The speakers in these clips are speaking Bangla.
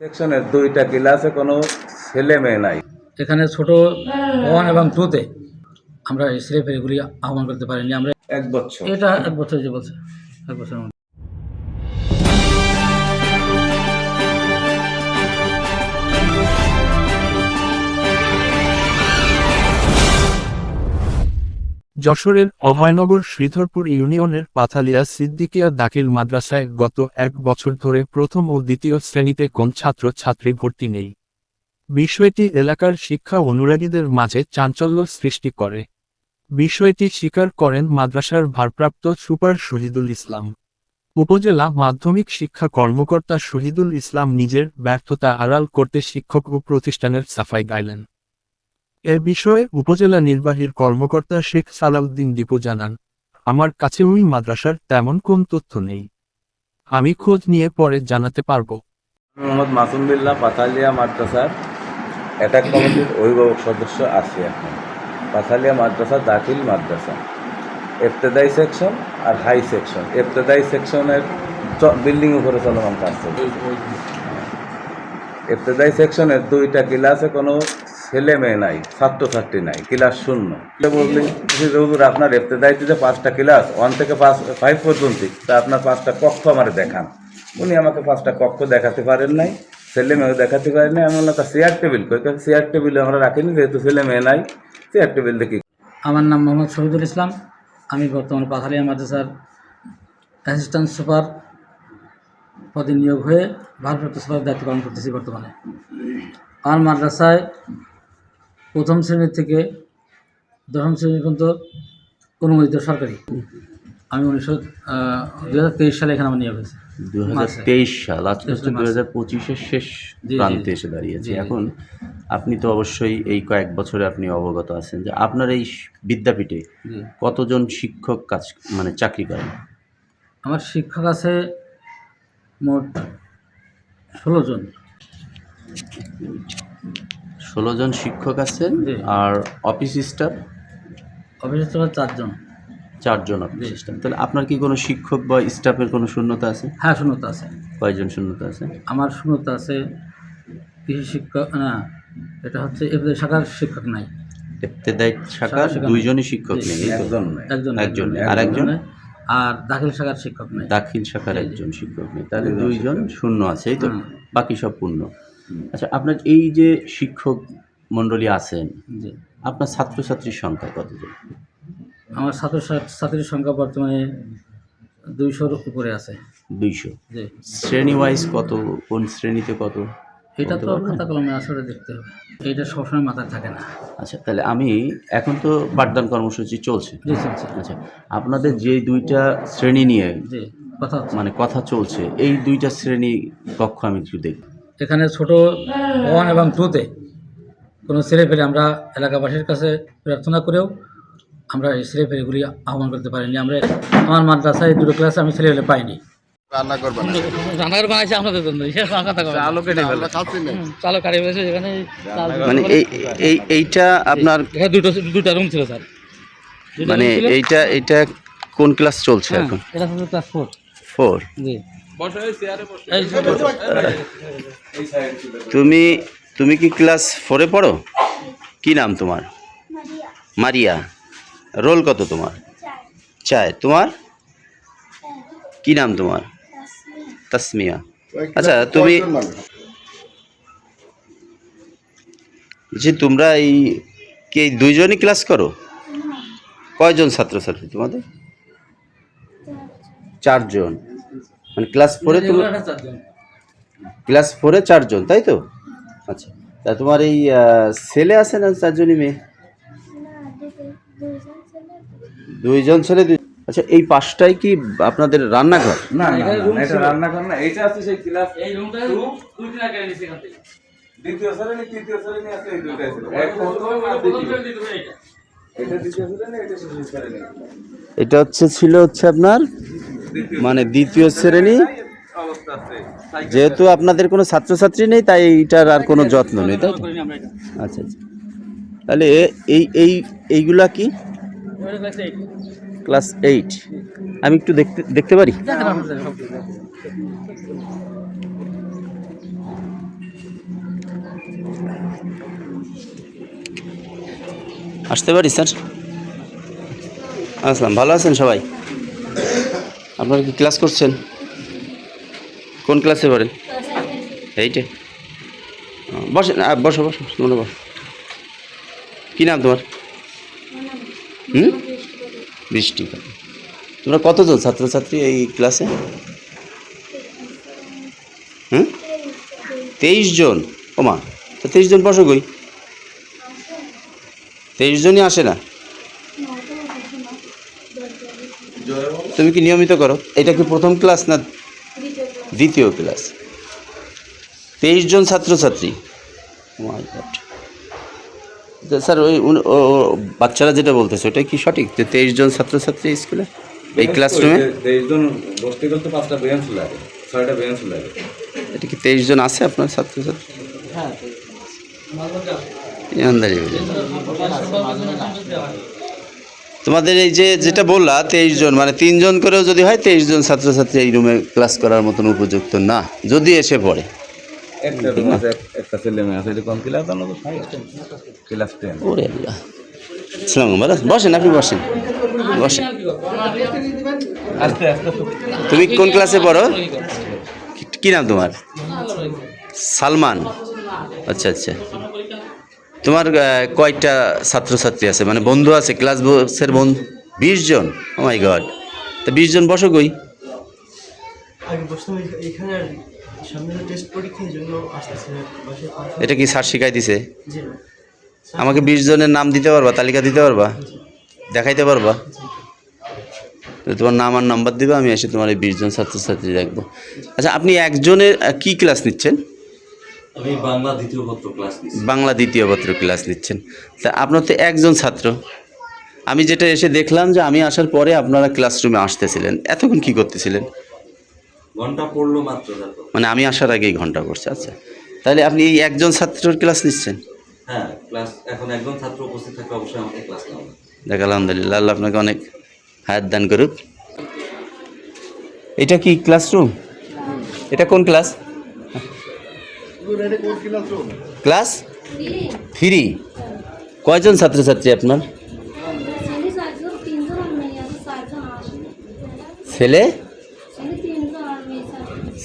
সেকশনের দুইটা ক্লাসে কোনো ছেলে মেয়ে নাই। এখানে ছোট ওয়ান এবং টুতে আমরা স্লেপ এগুলি আহ্বান করতে পারিনি। আমরা এক বছর। এটা এক বছর যে বলছে এক বছরের যশোরের অভয়নগর শ্রীধরপুর ইউনিয়নের পাথালিয়া সিদ্দিকিয়া দাখিল মাদ্রাসায় গত এক বছর ধরে প্রথম ও দ্বিতীয় শ্রেণীতে কোন ছাত্র ছাত্রী ভর্তি নেই। বিষয়টি এলাকার শিক্ষা অনুরাগীদের মাঝে চাঞ্চল্য সৃষ্টি করে। বিষয়টি স্বীকার করেন মাদ্রাসার ভারপ্রাপ্ত সুপার শহীদুল ইসলাম। উপজেলা মাধ্যমিক শিক্ষা কর্মকর্তা শহীদুল ইসলাম নিজের ব্যর্থতা আড়াল করতে শিক্ষক ও প্রতিষ্ঠানের সাফাই গাইলেন। এ বিষয়ে উপজেলা নির্বাহীর কর্মকর্তা শেখ সালাউদ্দিন দীপু জানান, আমার কাছে ওই মাদ্রাসার তেমন কোন তথ্য নেই। আমি খোঁজ নিয়ে পরে জানাতে পারব। মোহাম্মদ মাসুম বিল্লাহ পাথালিয়া মাদ্রাসার অ্যাটাক কমিটির অভিভাবক সদস্য আছি এখন। পাথালিয়া মাদ্রাসা দাখিল মাদ্রাসা। এফতেদাই সেকশন আর হাই সেকশন এফতেদাই সেকশনের বিল্ডিং উপরে চলমান কাজ চলছে। এফতেদাই সেকশনের দুইটা ক্লাসে কোনো ছেলে মেয়ে নাই, ছাত্রছাত্রী নাই, ক্লাস শূন্য। যে হুজুর আপনার এফতেদাইতে যে পাঁচটা ক্লাস ওয়ান থেকে পাঁচ ফাইভ পর্যন্ত, তা আপনার পাঁচটা কক্ষ আমার দেখান। উনি আমাকে পাঁচটা কক্ষ দেখাতে পারেন নাই, ছেলে মেয়ে দেখাতে পারেন নাই। আমি বললাম চেয়ার টেবিল কই? চেয়ার টেবিল আমরা রাখিনি, যেহেতু ছেলে মেয়ে নাই চেয়ার টেবিল দেখি আমার নাম মোহাম্মদ শহীদুল ইসলাম। আমি বর্তমানে পাথালিয়া মাদ্রাসার অ্যাসিস্ট্যান্ট সুপার পদে নিয়োগ হয়ে ভারপ্রাপ্ত সুপার দায়িত্ব পালন করতেছি বর্তমানে। আমার মাদ্রাসায় প্রথম শ্রেণির থেকে দশম শ্রেণি পর্যন্ত অনুমোদিত সরকারি। আমি উনিশশো দু হাজার তেইশ সালে এখানে আমার নিয়োগ হয়েছে। দু হাজার তেইশ সাল আজকে। দু হাজার পঁচিশের শেষ প্রান্তে এসে দাঁড়িয়েছে। এখন আপনি তো অবশ্যই এই কয়েক বছরে আপনি অবগত আছেন যে আপনার এই বিদ্যাপীঠে কতজন শিক্ষক কাজ মানে চাকরি করেন? আমার শিক্ষক আছে মোট ষোলো জন। ষোলো জন শিক্ষক আছেন আর অফিস স্টাফ অফিস স্টাফ চারজন। চারজন অফিস স্টাফ তাহলে আপনার কি কোনো শিক্ষক বা স্টাফের কোনো শূন্যতা আছে? হ্যাঁ শূন্যতা আছে। কয়জন শূন্যতা আছে? আমার শূন্যতা আছে কৃষি শিক্ষক না এটা হচ্ছে এফএ শাখার শিক্ষক নাই। এফতেদায়ী শাখার দুইজনই শিক্ষক নেই একজন একজন আর একজন? আর দাখিল শাখার শিক্ষক নাই। দাখিল শাখার। একজন শিক্ষক নেই। তাহলে দুইজন দুইজন শূন্য আছে এই তো। বাকি সব পূর্ণ। আচ্ছা আপনার এই যে শিক্ষক মণ্ডলী আছেন আপনার ছাত্রছাত্রীর সংখ্যা কতজন আমার ছাত্র ছাত্রীর সংখ্যা বর্তমানে দুইশোর উপরে আছে। দুইশো। জি। শ্রেণি ওয়াইজ কত কোন শ্রেণীতে কত? এটা তো? খাতা কলমে আসলে দেখতে হবে। এটা সবসময় মাথায় থাকে না। আচ্ছা তাহলে আমি এখন তো পাঠদান কর্মসূচি চলছে। আচ্ছা আপনাদের যে দুইটা শ্রেণি নিয়ে জি কথা মানে কথা চলছে এই দুইটা শ্রেণি কক্ষ আমি একটু দেখব। এখানে ছোট ওয়ান এবং টুতে কোনো ছেলে পেলে আমরা এলাকাবাসীর কাছে প্রার্থনা করেও আমরা এই ছেলে পেলেগুলি আহ্বান করতে পারিনি। আমরা আমার মাদ্রাসায় দুটো ক্লাসে আমি ছেলে পেলে পাইনি রান্না রান্নাঘর বানাইছে আপনাদের জন্য আলো কেটে ফেলে আমরা খাচ্ছি না। চালু কাটি ফেলেছে এখানে মানে এই এই এইটা আপনার দুটো দুটা রুম ছিল স্যার। মানে এইটা এইটা কোন ক্লাস চলছে হ্যাঁ, এখন? এটা ক্লাস ফোর। ফোর। জি। তুমি তুমি কি ক্লাস ফোরে পড়ো? কি নাম তোমার? মারিয়া। রোল কত তোমার? চায় তোমার? কি নাম তোমার? তাসমিয়া। আচ্ছা তুমি যে তোমরা এই কি দুইজনই ক্লাস করো? কয়জন ছাত্রছাত্রী তোমাদের? চারজন। মানে ক্লাস ফোরে তুমি। ক্লাস ফোরে চারজন তাই তো? আচ্ছা তা তোমার এই ছেলে আছে না চারজনই মেয়ে? দুইজন ছেলে দুই আচ্ছা এই পাশটাই কি আপনাদের রান্নাঘর? না না, না, এটা রান্নাঘর না এটা আছে সেই ক্লাস এই রুমটা দুই দিন আগে এনেছি এখান থেকে। দ্বিতীয় শ্রেণি তৃতীয় শ্রেণি আছে এই দুইটাই ছিল। এটা। এটা দ্বিতীয় শ্রেণি এটা তৃতীয় শ্রেণি। এটা হচ্ছে ছিল হচ্ছে আপনার মানে দ্বিতীয় শ্রেণি যেহেতু আপনাদের কোনো ছাত্রছাত্রী নেই, তাই এইটার আর কোনো যত্ন নেই, তাই। আচ্ছা আচ্ছা তাহলে এই এই, এইগুলা কি। ক্লাস এইট আমি একটু দেখতে দেখতে পারি। আসতে পারি, স্যার আসলাম ভালো আছেন সবাই আপনারা কি ক্লাস করছেন? কোন ক্লাসে পড়েন? এইটে। ও, বসেন বসো বসো তোমরা বসো। কী নাম তোমার? হুম? বৃষ্টি। তোমরা কতজন ছাত্রছাত্রী এই ক্লাসে? হুম? তেইশ জন। ওমা তো তেইশ জন বসো গই তেইশ জনই আসে না? তুমি কি নিয়মিত করো? এটা কি প্রথম ক্লাস না দ্বিতীয় ক্লাস? তেইশ জন ছাত্রছাত্রী। স্যার ওই বাচ্চারা যেটা বলতেছে ওটা কি সঠিক? যে তেইশ জন ছাত্রছাত্রী স্কুলে? এই ক্লাসরুমে তেইশ জন বসতে গেলে পাঁচটা বেঞ্চ লাগে ছয়টা বেঞ্চ লাগে। এটা কি তেইশ জন আছে আপনার ছাত্রছাত্রী? ইমানদারি বলে। তোমাদের এই যে যেটা বললা তেইশ জন মানে তিনজন করেও যদি হয় তেইশ জন ছাত্রছাত্রী এই রুমে ক্লাস করার মতন উপযুক্ত না যদি এসে পড়ে। বসেন আপনি বসেন। বসেন। তুমি কোন ক্লাসে পড়ো? কি নাম তোমার? সালমান। আচ্ছা আচ্ছা। তোমার কয়টা ছাত্রছাত্রী আছে? মানে বন্ধু আছে ক্লাস বসের বন্ধু? বিশ জন? ও মাই গড তা বিশ জন বসো কই? এটা কি স্যার শিখাই দিছে? আমাকে বিশ জনের নাম দিতে পারবা? তালিকা দিতে পারবা? দেখাইতে পারবা? তো তোমার নাম আর নাম্বার দেবে আমি এসে তোমার এই বিশ জন ছাত্রছাত্রী দেখব। আচ্ছা আপনি একজনের কি ক্লাস নিচ্ছেন? আমি বাংলা দ্বিতীয় পত্র ক্লাস বাংলা দ্বিতীয় পত্র ক্লাস নিচ্ছেন। তা আপনার তো একজন ছাত্র। আমি যেটা এসে দেখলাম যে আমি আসার পরে আপনারা ক্লাসরুমে আসতেছিলেন। এতক্ষণ কি করতেছিলেন? ঘণ্টা পড়ল মাত্র মানে আমি আসার আগেই ঘণ্টা করছে আচ্ছা। তাহলে আপনি এই একজন ছাত্রর ক্লাস নিচ্ছেন? হ্যাঁ ক্লাস এখন একজন ছাত্র উপস্থিত থাকলে অবশ্যই আমাকে ক্লাস নেওয়া দেখ আলহামদুলিল্লাহ আল্লাহ আপনাকে অনেক হায়াত দান করুক। এটা কি ক্লাসরুম এটা কোন ক্লাস ক্লাস থ্রি। কয়জন ছাত্রছাত্রী আপনার? ছেলে?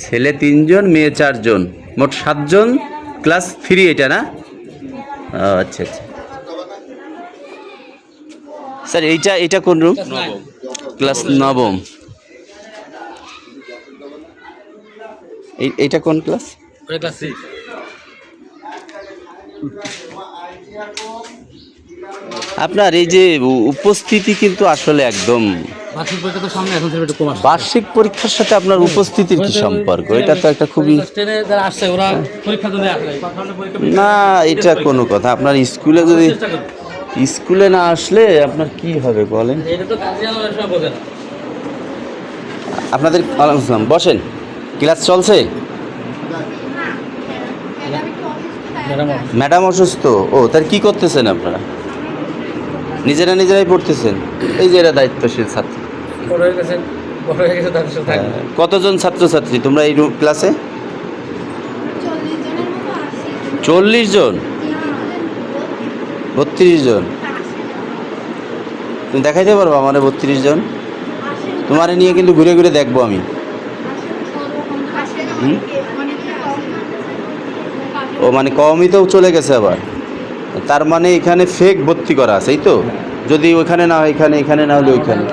ছেলে তিনজন মেয়ে চারজন। মোট সাতজন ক্লাস থ্রি এটা না? আচ্ছা আচ্ছা। স্যার এইটা এটা কোন রুম ক্লাস নবম। এই- এইটা কোন ক্লাস? ক্লাস সিক্স আপনার এই যে উপস্থিতি কিন্তু আসলে একদম বার্ষিক পরীক্ষার সাথে আপনার উপস্থিতির কি সম্পর্ক? এটা তো একটা খুবই না এটা কোনো কথা। আপনার স্কুলে যদি স্কুলে না আসলে আপনার কি হবে বলেন? আপনাদের বসেন। ক্লাস চলছে? ম্যাডাম অসুস্থ। ও তার কি করতেছেন আপনারা? নিজেরা নিজেরাই পড়তেছেন? এই যে এরা দায়িত্বশীল ছাত্র। হয়ে কতজন ছাত্রছাত্রী? তোমরা এই ক্লাসে চল্লিশ জন? বত্রিশ জন? তুমি দেখাইতে পারব আমার বত্রিশ জন? তোমারে নিয়ে কিন্তু ঘুরে ঘুরে দেখব আমি। হুম? ও মানে কমই তো চলে গেছে আবার। তার মানে এখানে ফেক ভর্তি করা আছে এই তো? যদি ওইখানে না হয় এখানে এখানে না হলে ওইখানে।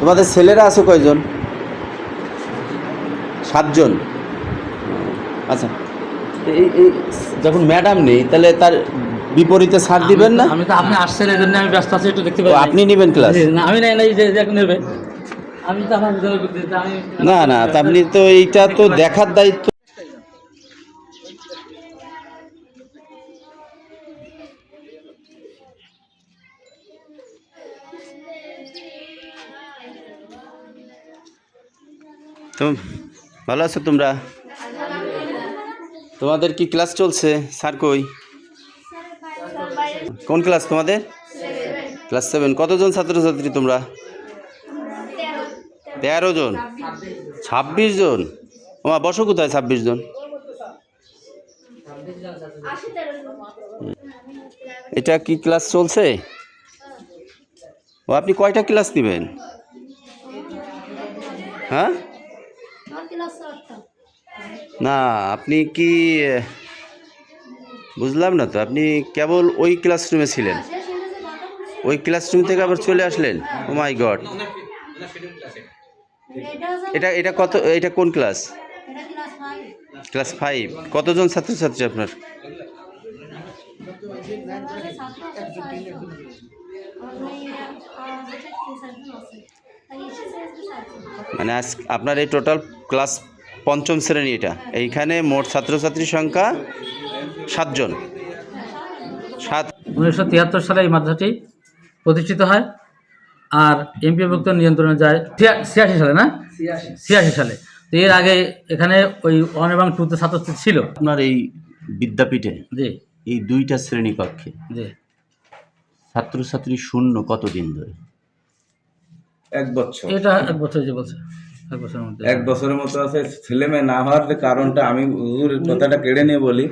তোমাদের ছেলেরা আছে কয়জন? সাতজন। আচ্ছা। এই এই যখন ম্যাডাম নেই তাহলে তার বিপরীতে সার দিবেন না? আমি তো আপনি আসছেন এই জন্য আমি ব্যস্ত আছি একটু দেখতে পাই আপনি নেবেন ক্লাস আমি নাই নাই যে যে এখন নেবে। না না আপনি তো এইটা তো দেখার দায়িত্ব তো ভালো আছো তোমরা? তোমাদের কি ক্লাস চলছে? স্যার কই? কোন ক্লাস তোমাদের? Class seven. কতজন ছাত্রছাত্রী তোমরা? তেরো জন। ছাব্বিশ জন। ওমা, বসো কোথায় ছাব্বিশ জন? এটা কি ক্লাস চলছে? ও, আপনি কয়টা ক্লাস নেবেন হ্যাঁ? না, আপনি কি, বুঝলাম না তো, আপনি কেবল ওই ক্লাসরুমে ছিলেন? ওই ক্লাসরুম থেকে আবার চলে আসলেন? ও মাই গড এটা এটা কত, এটা কোন ক্লাস? Class five. কতজন ছাত্রছাত্রী আপনার? মানে আজ আপনার এই টোটাল ক্লাস পঞ্চম শ্রেণি এটা। এইখানে মোট ছাত্রছাত্রীর সংখ্যা সাতজন। সাত উনিশশো তিয়াত্তর সালে এই মাদ্রাসাটি প্রতিষ্ঠিত হয়। আর এমপি এমপিভুক্ত নিয়ন্ত্রণে যায় ছিয়া- ছিয়াশি সালে না? ছিয়াশি। সালে। তো এর আগে এখানে ওই ওয়ান এবং টুতে ছাত্রছাত্রী ছিল। আপনার এই বিদ্যাপীঠে জি। এই দুইটা শ্রেণি কক্ষে জি। ছাত্রছাত্রী শূন্য কতদিন ধরে? এক বছর। এটা এক বছর যে বলছে এক বছরের মধ্যে। এক বছরের মতো আছে। ছেলে মেয়ে না হওয়ার যে কারণটা আমি কথাটা কেড়ে নিয়ে বলি।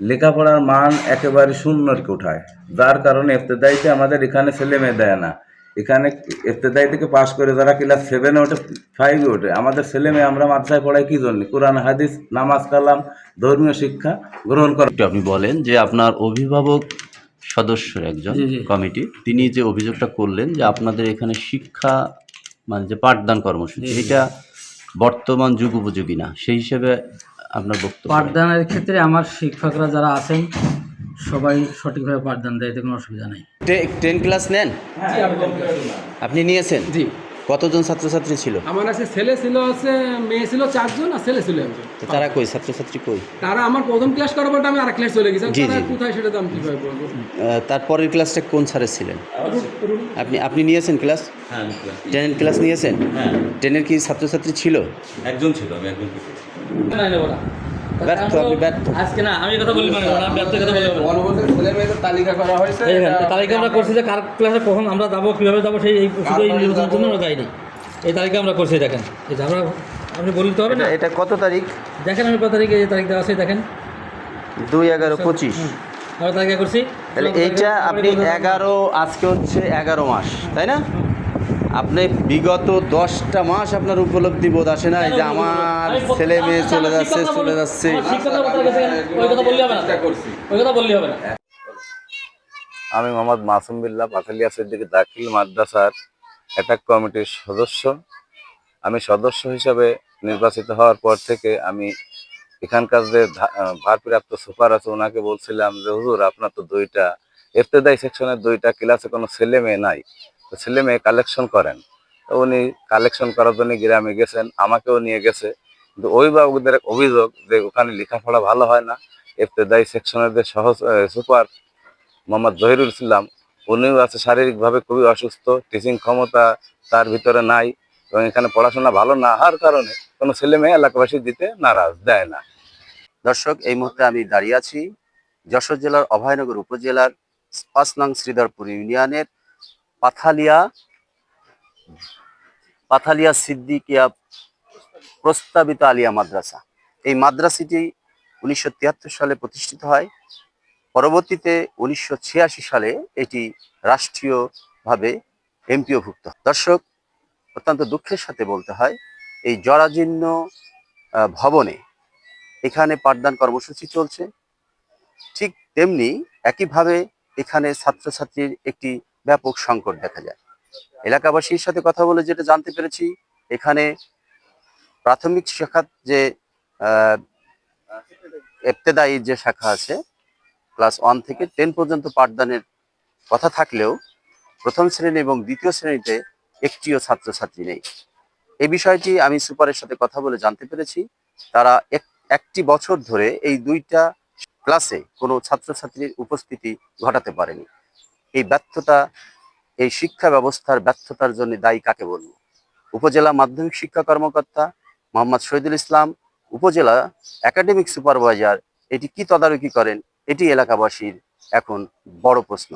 লেখাপড়ার মান একেবারে শূন্যর কোঠায় যার কারণে এফতেদাইতে আমাদের এখানে ছেলে মেয়ে দেয় না। এখানে এফতেদাই থেকে পাশ করে যারা ক্লাস সেভেনে ওঠে ফাইভে ওঠে। আমাদের ছেলে মেয়ে আমরা মাদ্রাসায় পড়াই কী জন্য? কোরআন হাদিস নামাজ কালাম ধর্মীয় শিক্ষা গ্রহণ করা। একটু আপনি বলেন যে আপনার অভিভাবক সদস্য একজন। কমিটি তিনি যে অভিযোগটা করলেন যে আপনাদের এখানে শিক্ষা মানে যে পাঠদান কর্মসূচি এটা বর্তমান যুগ উপযোগী না? সেই হিসেবে আপনার বক্তব্য। পাঠদানের ক্ষেত্রে আমার শিক্ষকরা যারা আছেন সবাই সঠিকভাবে পাঠদান দেয় এতে কোনো অসুবিধা নেই। টেন ক্লাস নেন? আপনি নিয়েছেন? জি। কতজন ছাত্রছাত্রী ছিল? আমার আছে ছেলে ছিল আছে মেয়ে ছিল চারজন আর ছেলে ছিল একজন। তো তারা কই? ছাত্রছাত্রী কই? তারা আমার প্রথম ক্লাস করার পর আমি আরেক ক্লাস চলে গেছি। জি। কোথায় সেটা তো আমি কীভাবে বলব? তারপরের ক্লাসটা কোন স্যারের ছিলেন? আপনি আপনি নিয়েছেন ক্লাস? হ্যাঁ টেনের ক্লাস নিয়েছেন? হ্যাঁ। টেনের কি ছাত্রছাত্রী ছিল? একজন ছিল আমি একজন ব্যর্থ আপনি ব্যর্থ। আজকে না আমি কথা বলি মানে আমি কথা বলি না। ছেলে মেয়েদের তালিকা করা হয়েছে। তালিকা আমরা করছি যে কার ক্লাসে কখন আমরা যাব কীভাবে যাব সেই এই শুধু এই নির্বাচনের জন্য আমরা যাইনি। এই তালিকা আমরা করছি দেখেন। এই আমরা আপনি বলতে হবে না? এটা- এটা কত তারিখ? দেখেন আমি কত তারিখে এই তারিখ দেওয়া আছে দেখেন। দুই এগারো পঁচিশ। আমরা তালিকা করছি। তাহলে এইটা আপনি এগারো আজকে হচ্ছে এগারো মাস তাই না? আপনি বিগত দশটা মাস আপনার উপলব্ধি বোধ আসে না যে আমার ছেলে মেয়ে চলে যাচ্ছে চলে যাচ্ছে। শিক্ষকরা কথা গেছে ওই কথা বললে হবে না। ওই কথা বললে হবে না। আমি মোহাম্মদ মাসুম বিল্লাহ পাথালিয়া সিদ্দিকী দাখিল মাদ্রাসার অ্যাটাক কমিটির সদস্য। আমি সদস্য হিসাবে নির্বাচিত হওয়ার পর থেকে আমি এখানকার যে ভারপ্রাপ্ত সুপার আছে ওনাকে বলছিলাম যে হুজুর আপনার তো দুইটা এফতেদাই সেকশনের দুইটা ক্লাসে কোনো ছেলে মেয়ে নাই। তো ছেলে মেয়ে কালেকশন করেন। তো উনি কালেকশন করার জন্য গ্রামে গেছেন, আমাকেও নিয়ে গেছে। কিন্তু অভিভাবকদের অভিযোগ যে ওখানে লেখাপড়া ভালো হয় না এফতেদাই সেকশনের যে সহজ সুপার মোহাম্মদ জহিরুল ইসলাম, উনিও আছে শারীরিকভাবে খুবই অসুস্থ টিচিং ক্ষমতা তার ভিতরে নাই এবং এখানে পড়াশোনা ভালো না হওয়ার কারণে কোনো ছেলে মেয়ে এলাকাবাসী দিতে নারাজ, দেয় না। দর্শক, এই মুহূর্তে আমি দাঁড়িয়ে আছি যশোর জেলার অভয়নগর উপজেলার পাঁচ নং শ্রীধরপুর ইউনিয়নের পাথালিয়া পাথালিয়া সিদ্দিকিয়া প্রস্তাবিত আলিয়া মাদ্রাসা। এই মাদ্রাসাটি উনিশশো তিয়াত্তর সালে প্রতিষ্ঠিত হয়। পরবর্তীতে উনিশশো ছিয়াশি সালে এটি রাষ্ট্রীয়ভাবে এমপিওভুক্ত দর্শক, অত্যন্ত দুঃখের সাথে বলতে হয়, এই জরাজীর্ণ ভবনে এখানে পাঠদান কর্মসূচি চলছে। ঠিক তেমনি একইভাবে এখানে ছাত্রছাত্রীর একটি ব্যাপক সংকট দেখা যায়। এলাকাবাসীর সাথে কথা বলে যেটা জানতে পেরেছি এখানে প্রাথমিক শাখার যে আহ, এবতেদায়ী যে শাখা আছে ক্লাস ওয়ান থেকে টেন পর্যন্ত পাঠদানের কথা থাকলেও প্রথম শ্রেণি এবং দ্বিতীয় শ্রেণীতে একটিও ছাত্রছাত্রী নেই। এই বিষয়টি আমি সুপারের সাথে কথা বলে জানতে পেরেছি। তারা এক একটি বছর ধরে এই দুইটা ক্লাসে কোনো ছাত্রছাত্রীর উপস্থিতি ঘটাতে পারেনি। এই ব্যর্থতা, এই শিক্ষা ব্যবস্থার ব্যর্থতার জন্য দায়ী কাকে বলব? উপজেলা মাধ্যমিক শিক্ষা কর্মকর্তা মোহাম্মদ শহীদুল ইসলাম, উপজেলা একাডেমিক সুপারভাইজার, এটি কি তদারকি করেন? এটি এলাকাবাসীর এখন বড় প্রশ্ন।